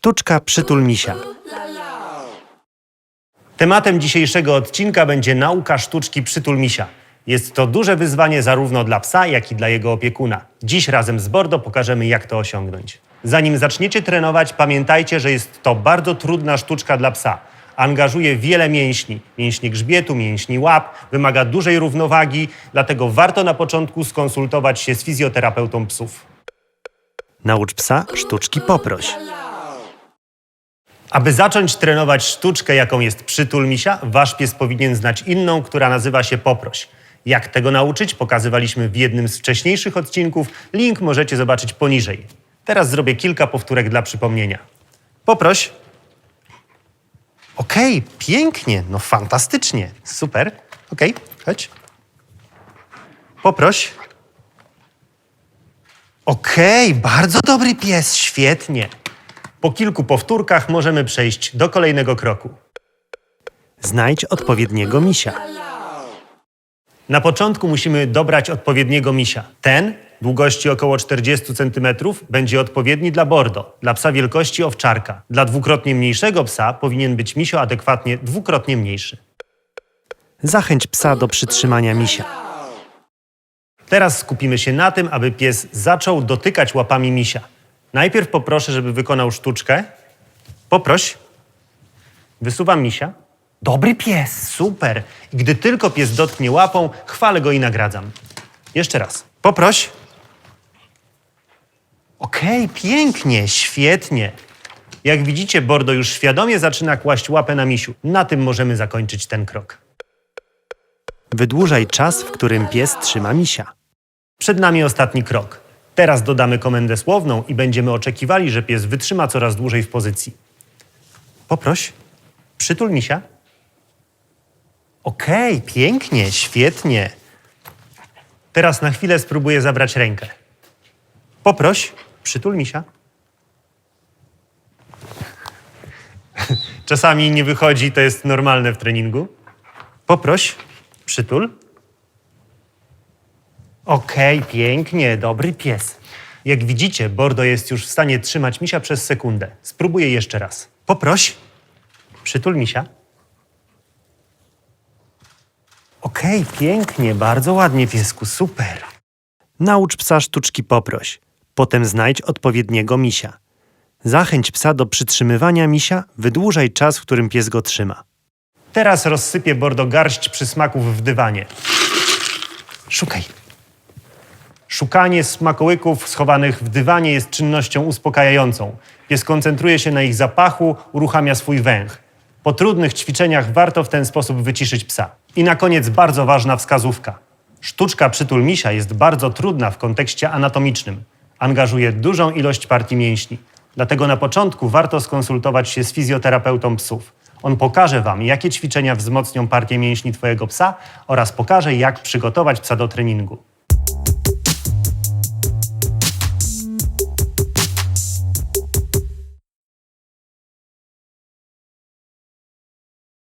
Sztuczka przytul misia. Tematem dzisiejszego odcinka będzie nauka sztuczki przytul misia. Jest to duże wyzwanie zarówno dla psa, jak i dla jego opiekuna. Dziś razem z Bordo pokażemy, jak to osiągnąć. Zanim zaczniecie trenować, pamiętajcie, że jest to bardzo trudna sztuczka dla psa. Angażuje wiele mięśni, mięśni grzbietu, mięśni łap, wymaga dużej równowagi, dlatego warto na początku skonsultować się z fizjoterapeutą psów. Naucz psa sztuczki poproś. Aby zacząć trenować sztuczkę, jaką jest przytul misia, wasz pies powinien znać inną, która nazywa się poproś. Jak tego nauczyć, pokazywaliśmy w jednym z wcześniejszych odcinków. Link możecie zobaczyć poniżej. Teraz zrobię kilka powtórek dla przypomnienia. Poproś. Okej, pięknie, no fantastycznie, super. Okej, chodź. Poproś. Okej, bardzo dobry pies, świetnie. Po kilku powtórkach możemy przejść do kolejnego kroku. Znajdź odpowiedniego misia. Na początku musimy dobrać odpowiedniego misia. Ten, długości około 40 cm, będzie odpowiedni dla bordo, dla psa wielkości owczarka. Dla dwukrotnie mniejszego psa powinien być misio adekwatnie dwukrotnie mniejszy. Zachęć psa do przytrzymania misia. Teraz skupimy się na tym, aby pies zaczął dotykać łapami misia. Najpierw poproszę, żeby wykonał sztuczkę. Poproś. Wysuwam misia. Dobry pies, super. I gdy tylko pies dotknie łapą, chwalę go i nagradzam. Jeszcze raz. Poproś. Okej, pięknie, świetnie. Jak widzicie, Bordo już świadomie zaczyna kłaść łapę na misiu. Na tym możemy zakończyć ten krok. Wydłużaj czas, w którym pies trzyma misia. Przed nami ostatni krok. Teraz dodamy komendę słowną i będziemy oczekiwali, że pies wytrzyma coraz dłużej w pozycji. Poproś, przytul misia. Okej, pięknie, świetnie. Teraz na chwilę spróbuję zabrać rękę. Poproś, przytul misia. Czasami nie wychodzi, to jest normalne w treningu. Poproś, przytul. Okej, pięknie, dobry pies. Jak widzicie, Bordo jest już w stanie trzymać misia przez sekundę. Spróbuję jeszcze raz. Poproś. Przytul misia. Okej, pięknie, bardzo ładnie, piesku, super. Naucz psa sztuczki poproś. Potem znajdź odpowiedniego misia. Zachęć psa do przytrzymywania misia, wydłużaj czas, w którym pies go trzyma. Teraz rozsypię Bordo garść przysmaków w dywanie. Szukaj. Szukanie smakołyków schowanych w dywanie jest czynnością uspokajającą. Pies koncentruje się na ich zapachu, uruchamia swój węch. Po trudnych ćwiczeniach warto w ten sposób wyciszyć psa. I na koniec bardzo ważna wskazówka. Sztuczka przytul misia jest bardzo trudna w kontekście anatomicznym. Angażuje dużą ilość partii mięśni. Dlatego na początku warto skonsultować się z fizjoterapeutą psów. On pokaże Wam, jakie ćwiczenia wzmocnią partię mięśni Twojego psa oraz pokaże, jak przygotować psa do treningu.